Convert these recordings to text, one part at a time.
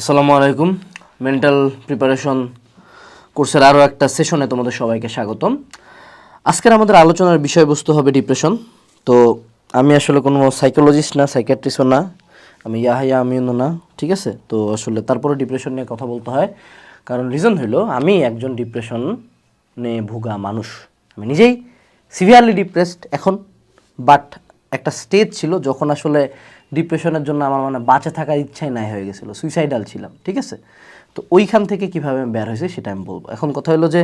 আসসালামু আলাইকুম। Mental preparation কোর্সের আরও একটা সেশনে তোমাদের সবাইকে স্বাগতম। আজকের আমাদের আলোচনার বিষয়বস্তু হবে ডিপ্রেশন তো আমি আসলে কোনো সাইকোলজিস্ট না সাইকিয়াট্রিস্টও না। আমি ইয়াহাইয়া আমিও না, ঠিক আছে? তো আসলে তারপরে ডিপ্রেশন নিয়ে কথা বলতে হয়। কারণ রিজন হলো, আমি একজন ডিপ্রেশন নিয়ে ভোগা মানুষ। আমি নিজেই সিভিয়ারলি ডিপ্রেসড এখন। বাট একটা স্টেজ ছিল যখন আসলে ডিপ্রেশনের জন্য আমার মানে বাঁচে থাকার ইচ্ছাই নাই হয়ে গেছিল সুইসাইডাল ছিলাম, ঠিক আছে? তো ওইখান থেকে কীভাবে আমি বের হয়েছে সেটা আমি বলব। এখন কথা হলো যে,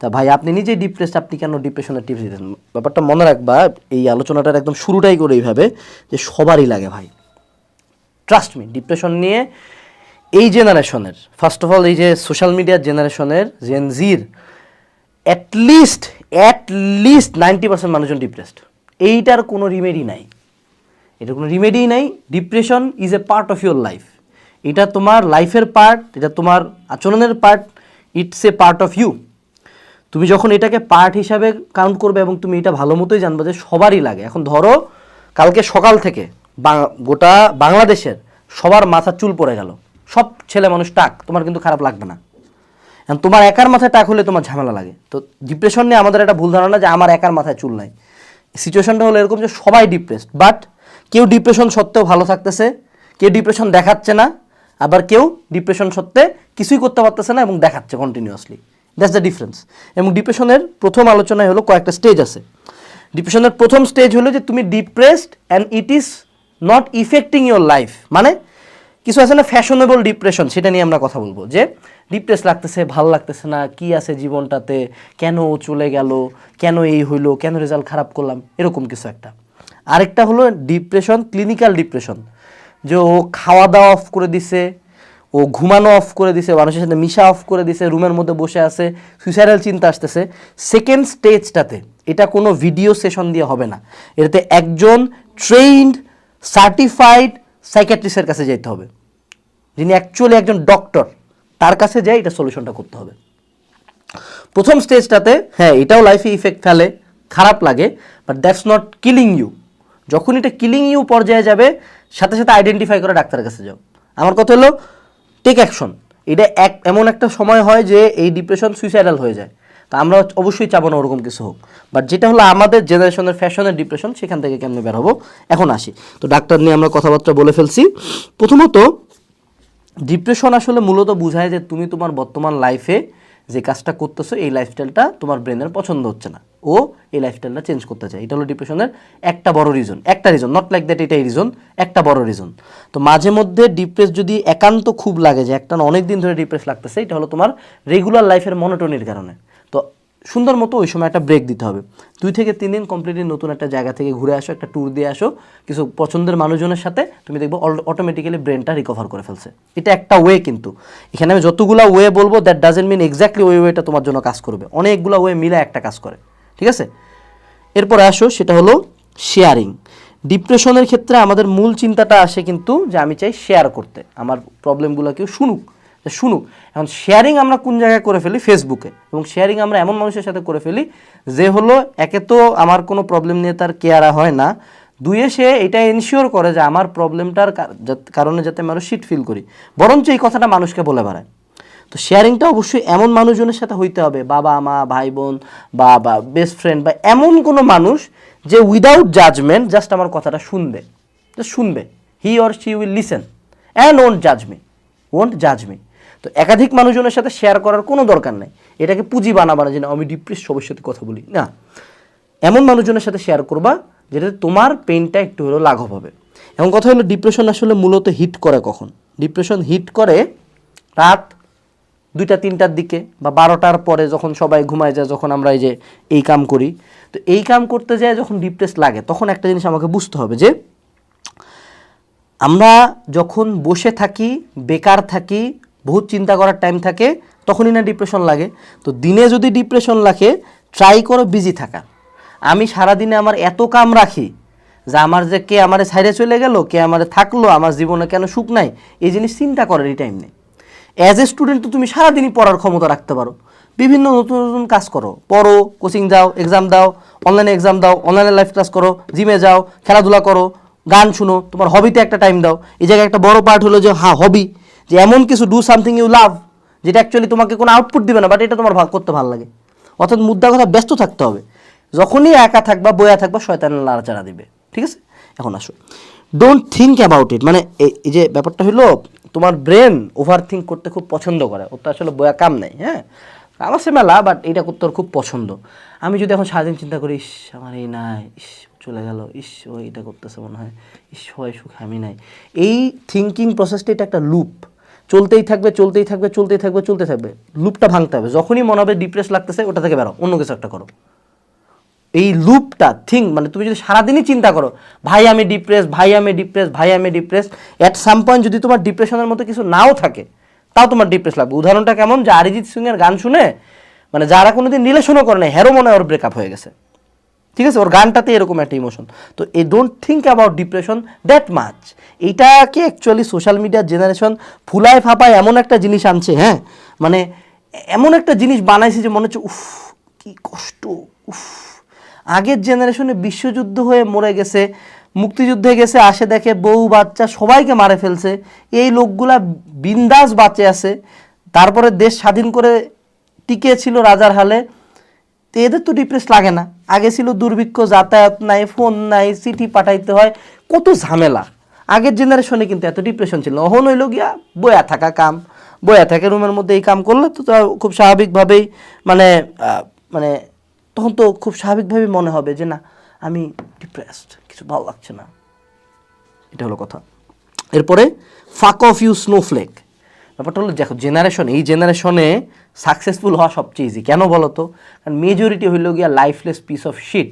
তা ভাই, আপনি নিজেই ডিপ্রেসড আপনি কেন ডিপ্রেশনের টিপস দিতেন ব্যাপারটা মনে রাখবা, এই আলোচনাটার একদম শুরুটাই করে এইভাবে, যে সবারই লাগে ভাই। ট্রাস্ট মি ডিপ্রেশন নিয়ে এই জেনারেশনের ফার্স্ট অফ অল এই যে সোশ্যাল মিডিয়ার জেনারেশনের জেনজির at least at least ninety percent মানুষজন ডিপ্রেসড এইটার কোনো রিমেডি নাই। এটা কোনো রিমেডি নাই। Depression is a part of your life এটা তোমার লাইফের পার্ট এটা তোমার আচরণের part it's a part of you তুমি যখন এটাকে পার্ট হিসাবে কাউন্ট করবে এবং তুমি এটা ভালো মতোই জানবে যে সবারই লাগে। এখন ধরো, কালকে সকাল থেকে গোটা বাংলাদেশের সবার মাথা চুল পড়ে গেল। সব ছেলে মানুষ টাক, তোমার কিন্তু খারাপ লাগবে না। এখন তোমার একার মাথায় টাক হলে তোমার ঝামেলা লাগে। তো ডিপ্রেশন নিয়ে আমাদের একটা ভুল ধারণা যে আমার একার মাথায় চুল নাই। সিচুয়েশনটা হলো এরকম যে সবাই ডিপ্রেসড বাট কেউ ডিপ্রেশন সত্ত্বেও ভালো থাকতেছে, কেউ ডিপ্রেশন দেখাচ্ছে না, আবার কেউ ডিপ্রেশন সত্ত্বে কিছুই করতে পারতেছে না এবং দেখাচ্ছে কন্টিনিউয়াসলি দ্যাটস দ্য ডিফারেন্স এবং ডিপ্রেশনের প্রথম আলোচনায় হলো কয়েকটা স্টেজ আছে। ডিপ্রেশনের প্রথম স্টেজ হলো যে তুমি depressed and it is not affecting your life মানে কিছু আছে না ফ্যাশনেবল ডিপ্রেশন সেটা নিয়ে আমরা কথা বলব। যে ডিপ্রেস লাগতেছে, ভালো লাগতেছে না, কি আছে জীবনটাতে, কেন চলে গেল, কেন এই হইল, কেন রেজাল্ট খারাপ করলাম, এরকম কিছু একটা। আরেকটা হলো ডিপ্রেশন ক্লিনিক্যাল ডিপ্রেশন যে ও খাওয়া দাওয়া অফ করে দিছে, ও ঘুমানো অফ করে দিছে, মানুষের সাথে মিশা অফ করে দিছে, রুমের মধ্যে বসে আছে সুইসাইডাল চিন্তা আসতেছে। সেকেন্ড স্টেজটাতে এটা কোনো ভিডিও সেশন দিয়ে হবে না। এটাতে একজন ট্রেইনড সার্টিফাইড সাইকিয়াট্রিস্টের কাছে যেতে হবে। যিনি অ্যাকচুয়ালি একজন ডক্টর তার কাছে যাই এটা সলিউশনটা করতে হবে। প্রথম স্টেজটাতে হ্যাঁ এটাও লাইফে ইফেক্ট ফেলে, খারাপ লাগে but that's not killing you যখন এটা কিলিং ইউ পর্যায়ে যাবে, সাথে সাথে আইডেন্টিফাই করে ডাক্তারের কাছে যাও। আমার কথা হলো টেক অ্যাকশন এটা এক, এমন একটা সময় হয় যে এই ডিপ্রেশন সুইসাইডাল হয়ে যায়। তা আমরা অবশ্যই চাবো না ওরকম কিছু হোক। বাট যেটা হলো আমাদের জেনারেশনের ফ্যাশনের ডিপ্রেশন সেখান থেকে কেমনে বের হব? এখন আসি। তো ডাক্তার নিয়ে আমরা কথাবার্তা বলে ফেলছি। প্রথমত ডিপ্রেশন আসলে মূলত বোঝায় যে তুমি তোমার বর্তমান লাইফে যে কাজটা করতেছো, এই লাইফস্টাইলটা তোমার ব্রেনের পছন্দ হচ্ছে না। ও এই লাইফস্টাইলটা চেঞ্জ করতে চায়। এটা হলো ডিপ্রেশনের একটা বড় রিজন একটা রিজন নট লাইক দ্যাট এটাই রিজন একটা বড় রিজন তো মাঝে মধ্যে ডিপ্রেস যদি একান্ত খুব লাগে যে, একটা অনেক দিন ধরে ডিপ্রেস লাগতেছে, এটা হলো তোমার রেগুলার লাইফের মনোটনির কারণে। সুন্দর মতো ওই সময় একটা ব্রেক দিতে হবে। দুই থেকে তিন দিন কমপ্লিটলি নতুন একটা জায়গা থেকে ঘুরে আসো, একটা ট্যুর দিয়ে আসো। কিছু পছন্দের মানুষজনের সাথে তুমি দেখব অটোমেটিক্যালি ব্রেনটা রিকভার করে ফেলছে। এটা একটা ওয়ে কিন্তু। এখানে আমি যতগুলো ওয়ে বলব দ্যাট ডাজেন্ট মিন এক্স্যাক্টলি ওই ওয়েটা তোমার জন্য কাজ করবে। অনেকগুলো ওয়ে মিলে একটা কাজ করে। ঠিক আছে? এরপরে আসো, সেটা হলো শেয়ারিং ডিপ্রেশনের ক্ষেত্রে আমাদের মূল চিন্তাটা আসে কিন্তু যে আমি চাই শেয়ার করতে। আমার প্রবলেমগুলো কেউ শুনুক। শুনুক, এখন শেয়ারিং আমরা কোন জায়গায় করে ফেলি? ফেসবুকে এবং শেয়ারিং আমরা এমন মানুষের সাথে করে ফেলি যে হলো, একে তো আমার কোনো প্রবলেম নিয়ে তার কেয়ারা হয় না। দুইয়ে সে এটা এনশিওর করে যে আমার প্রবলেমটার কারণে যাতে আরও শিট ফিল করি। বরঞ্চ এই কথাটা মানুষকে বলে বেড়ায়। তো শেয়ারিংটা অবশ্যই এমন মানুষজনের সাথে হইতে হবে, বাবা, মা, ভাই, বোন, বা বা বেস্ট ফ্রেন্ড বা এমন কোনো মানুষ যে উইদাউট জাজমেন্ট জাস্ট আমার কথাটা শুনবে। শুনবে। He or she will listen and won't জাজ মি ওন্ট জাজ তো একাধিক মানুষজনের সাথে শেয়ার করার কোনো দরকার নেই। এটাকে পুঁজি বানাবার যে না, আমি ডিপ্রেস সবার সাথে কথা বলি। না। এমন মানুষজনের সাথে শেয়ার করবা যেটাতে তোমার পেনটা একটু হলেও লাঘব হবে। এবং কথা হলো ডিপ্রেশন আসলে মূলত হিট করে কখন? ডিপ্রেশন হিট করে রাত দুইটা তিনটার দিকে বা বারোটার পরে যখন সবাই ঘুমায় যায় যখন আমরা এই যে এই কাম করি। তো এই কাম করতে যায় যখন ডিপ্রেস লাগে তখন একটা জিনিস আমাকে বুঝতে হবে যে আমরা যখন বসে থাকি বেকার থাকি বহুত চিন্তা করার টাইম থাকে, তখনই না ডিপ্রেশন লাগে। তো দিনে যদি ডিপ্রেশন লাগে ট্রাই করো বিজি থাকা। আমি সারাদিনে আমার এত কাম রাখি, যে আমার যে কে আমারে সাইডে চলে গেল, কে আমারে থাকল, আমার জীবনে কেন সুখ নাই, এই জিনিস চিন্তা করার এই টাইম নেই। অ্যাজ এ স্টুডেন্ট তো তুমি সারাদিনই পড়ার ক্ষমতা রাখতে পারো। বিভিন্ন নতুন নতুন কাজ করো। পড়ো কোচিং যাও এক্সাম দাও অনলাইনে এক্সাম দাও অনলাইনে লাইভ ক্লাস করো জিমে যাও, খেলাধুলা করো, গান শুনো, তোমার হবিতে একটা টাইম দাও। এই জায়গায় একটা বড় পার্ট হলো যে হ্যাঁ হবি যে এমন কিছু ডু সামথিং ইউ লাভ যেটা অ্যাকচুয়ালি তোমাকে কোনো আউটপুট দিবে না বাট এটা তোমার করতে ভালো লাগে। অর্থাৎ মুদ্রা কথা ব্যস্ত থাকতে হবে। যখনই একা থাকবা, বয়া থাকবা, শয়তান লাড়াচাড়া দিবে। ঠিক আছে? এখন আসো। ডোন্ট থিঙ্ক অ্যাবাউট ইট মানে এই এই যে ব্যাপারটা হলো তোমার ব্রেন ওভার থিঙ্ক করতে খুব পছন্দ করে। ওর তো আসলে বয়া কাম নাই হ্যাঁ? আমার সে মেলা বাট এটা করতে ওর খুব পছন্দ। আমি যদি এখন সারাদিন চিন্তা করি, ইস, আমার এই নাই, ইস, চলে গেল, ইস, ও এটা করতেছে মনে হয়, ইস, হয় সুখ, আমি নাই। এই থিঙ্কিং প্রসেসটা এটা একটা লুপ চলতেই থাকবে চলতেই থাকবে চলতেই থাকবে চলতে থাকবে। লুপটা ভাঙতে হবে। যখনই মনে হবে ডিপ্রেস লাগতেছে, ওটা থেকে বেরো, অন্য কিছু একটা করো। এই লুপটা থিঙ্ক মানে তুমি যদি সারাদিনই চিন্তা করো, ভাই, আমি ডিপ্রেস ভাই, আমি ডিপ্রেস ভাই, আমি ডিপ্রেস অ্যাট সাম পয়েন্ট যদি তোমার ডিপ্রেশনের মতো কিছু নাও থাকে, তাও তোমার ডিপ্রেস লাগবে। উদাহরণটা কেমন? যে অরিজিৎ সিংয়ের গান শুনে মানে যারা কোনোদিন রিলেশনও করে না হেরো মনে হয় ওর ব্রেকআপ হয়ে গেছে। ঠিক আছে? ওর গানটাতে এরকম একটা ইমোশন তো I don't think about depression that much এইটাকে অ্যাকচুয়ালি সোশ্যাল মিডিয়ার জেনারেশন ফুলায় ফাপায় এমন একটা জিনিস আনছে হ্যাঁ? মানে এমন একটা জিনিস বানাইছে যে মনে হচ্ছে, উফ, কি কষ্ট, উফ। আগের জেনারেশনে বিশ্বযুদ্ধ হয়ে মরে গেছে, মুক্তিযুদ্ধে গেছে, আসে দেখে বউ, বাচ্চা সবাইকে মারে ফেলছে। এই লোকগুলা বিন্দাস বাঁচে আছে। তারপরে দেশ স্বাধীন করে টিকে ছিল রাজার হালে। তো এদের তো ডিপ্রেস লাগে না। আগে ছিল দুর্ভিক্ষ, যাতায়াত নাই ফোন নাই চিঠি পাঠাইতে হয়। কত ঝামেলা। আগের জেনারেশনে কিন্তু এত ডিপ্রেশন ছিল অহন হইল গিয়া বয়া থাকা কাম। বয়া থাকে রুমের মধ্যে এই কাম করলে তা খুব স্বাভাবিকভাবেই মানে মানে তখন তো খুব স্বাভাবিকভাবেই মনে হবে যে না, আমি ডিপ্রেসড কিছু ভালো লাগছে না। এটা হলো কথা। এরপরে ফাক অফ ইউ স্নোফ্লেক ব্যাপারটা হলো, দেখো জেনারেশন এই জেনারেশনে সাকসেসফুল হওয়া সবচেয়ে ইজি কেন বলো তো? কারণ মেজরিটি হইল গিয়া লাইফলেস পিস অফ শিট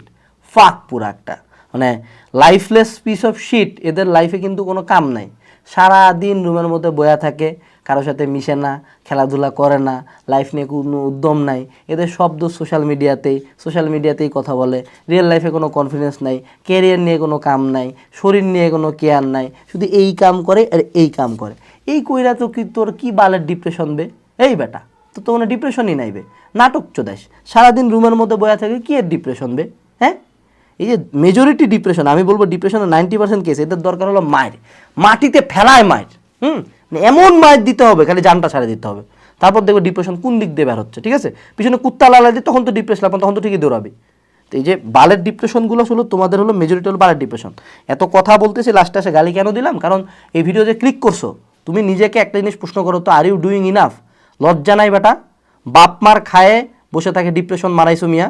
ফাক পুরা একটা। মানে লাইফলেস পিস অফ শিট এদের লাইফে কিন্তু কোনো কাম নাই। সারা দিন রুমের মধ্যে বয়া থাকে, কারোর সাথে মিশে না, খেলাধুলা করে না লাইফ নিয়ে কোনো উদ্যম নাই। এদের শব্দ সোশ্যাল মিডিয়াতেই সোশ্যাল মিডিয়াতেই কথা বলে। রিয়েল লাইফে কোনো কনফিডেন্স নাই ক্যারিয়ার নিয়ে কোনো কাম নাই, শরীর নিয়ে কোনো কেয়ার নাই। শুধু এই কাম করে আর এই কাম করে। এই কইরা তো কি তোর কি বালের ডিপ্রেশন বে? এই বেটা তো তো কোনো ডিপ্রেশনই নাইবে নাটক চোদাস। সারাদিন রুমের মধ্যে বয়া থাকে, কি এর ডিপ্রেশন বে? হ্যাঁ? এই যে মেজরিটি ডিপ্রেশন আমি বলব ডিপ্রেশনের নাইনটি পার্সেন্ট কেস এদের দরকার হলো মায়ের। মাটিতে ফেলায় মায়ের, হুম? মানে এমন মায়ের দিতে হবে, খালি জানটা ছাড়ে দিতে হবে। তারপর দেখবে ডিপ্রেশন কোন দিক দিয়ে বের হচ্ছে, ঠিক আছে? পিছনে কুত্তা লালা দিয়ে তখন তো ডিপ্রেস লাগবে তখন তো ঠিকই দৌড়াবে। তো এই যে বালের ডিপ্রেশনগুলো হলো তোমাদের হলো মেজরিটি হলো বালের ডিপ্রেশন এত কথা বলতেছি লাস্টে এসে গালি কেন দিলাম? কারণ এই ভিডিও যে ক্লিক করছ তুমি নিজেকে একটা জিনিস প্রশ্ন করো তো আর ইউ ডুইং ইনাফ লজ্জা নাই বেটা। বাপ মার খায়ে বসে থাকে ডিপ্রেশন মারাইছো মিয়া।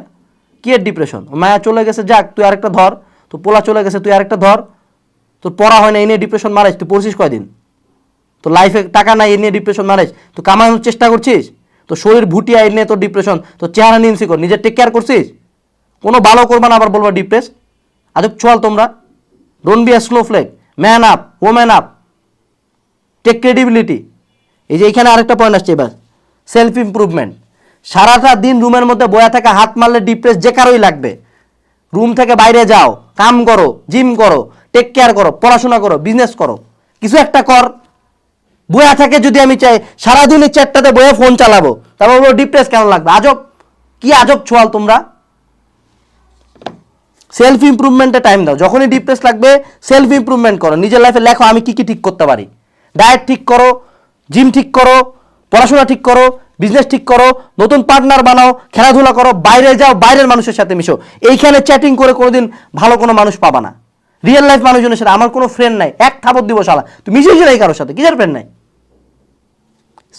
কি এর ডিপ্রেশন মায়া চলে গেছে, যাক, তুই আরেকটা ধর। তো পোলা চলে গেছে, তুই আরেকটা ধর। তোর পড়া হয় না এ নিয়ে ডিপ্রেশন মারাইস, তুই পড়ছিস কয়দিন? তো লাইফে টাকা নাই এ নিয়ে ডিপ্রেশন মারাইস। তুই কামানোর চেষ্টা করছিস? তো শরীর ভুটিয়া এ নিয়ে তোর ডিপ্রেশন তো চেহারা নিয়ে কর নিজের টেক কেয়ার করছিস? কোনো ভালো করবা না, আবার বলবা ডিপ্রেস আজব চল তোমরা। Don't be a snowflake man up O man up take credibility এই যে এখানে আরেকটা পয়েন্ট আসছে এবার। সেলফ ইম্প্রুভমেন্ট সারাটা দিন রুমের মধ্যে বয়া থাকা, হাত মারলে ডিপ্রেস যে কারোই লাগবে। রুম থেকে বাইরে যাও, কাম করো জিম করো টেক কেয়ার করো, পড়াশোনা করো বিজনেস করো। কিছু একটা কর। বয়া থাকে যদি আমি চাই, সারাদিন এই চারটাতে বয়ে ফোন চালাবো তারপর বলব ডিপ্রেস কেন লাগবে? আজব। কি আজব ছোয়াল তোমরা? সেলফ ইমপ্রুভমেন্টে টাইম দাও। যখনই ডিপ্রেস লাগবে সেলফ ইমপ্রুভমেন্ট করো। নিজের লাইফে লেখো, আমি কি কি ঠিক করতে পারি? ডায়েট ঠিক করো জিম ঠিক করো, পড়াশোনা ঠিক করো বিজনেস ঠিক করো, নতুন পার্টনার বানাও, খেলাধুলা করো, বাইরে যাও, বাইরের মানুষের সাথে মিশো। এইখানে চ্যাটিং করে কোনোদিন ভালো কোনো মানুষ পাবা না। রিয়েল লাইফ মানুষজনের সাথে আমার কোনো ফ্রেন্ড নাই। এক থাপত দিব শালা। তুমি মিশেছি নাই কারোর সাথে। কিসের ফ্রেন্ড নাই?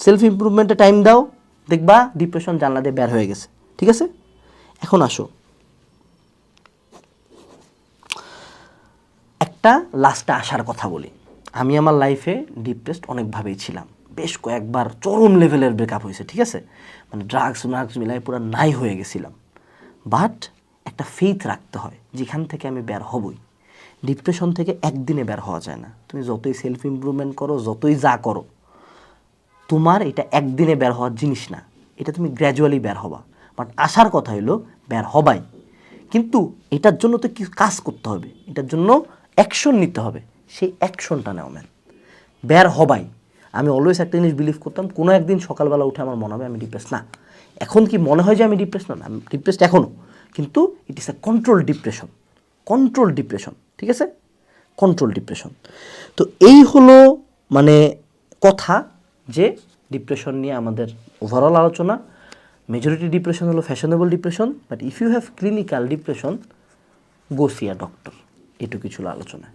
সেলফ ইমপ্রুভমেন্টে টাইম দাও, দেখবা ডিপ্রেশন জানলা দিয়ে বের হয়ে গেছে। ঠিক আছে? এখন আসো। একটা লাস্টে আসার কথা বলি। আমি আমার লাইফে ডিপ্রেসড অনেকভাবেই ছিলাম। বেশ কয়েকবার চরম লেভেলের ব্রেকআপ হয়েছে, ঠিক আছে? মানে ড্রাগস মার্গস মিলাই পুরো নাই হয়ে গেছিলাম। বাট একটা ফেথ রাখতে হয়, যেখান থেকে আমি বের হবই। ডিপ্রেশন থেকে একদিনে বের হওয়া যায় না। তুমি যতই সেলফ ইমপ্রুভমেন্ট করো, যতই যা করো, তোমার এটা একদিনে বের হওয়ার জিনিস না। এটা তুমি গ্র্যাজুয়ালি বের হবা। বাট আসার কথা হলো বের হবাই। কিন্তু এটার জন্য তো কিছু কাজ করতে হবে। এটার জন্য অ্যাকশন নিতে হবে। সেই অ্যাকশনটা নেওয়া ম্যান বের হবাই। আমি অলওয়েজ একটা জিনিস বিলিভ করতাম, কোনো একদিন সকালবেলা উঠে আমার মনে হবে আমি ডিপ্রেস না, এখন কি মনে হয় যে আমি ডিপ্রেস না আমি ডিপ্রেসড এখনও কিন্তু it is a control depression control depression ঠিক আছে? কন্ট্রোল ডিপ্রেশন তো এই হলো মানে কথা যে ডিপ্রেশন নিয়ে আমাদের ওভারঅল আলোচনা। মেজরিটি ডিপ্রেশন হলো fashionable depression but if you have clinical depression go see a doctor এটুকু ছিল আলোচনা।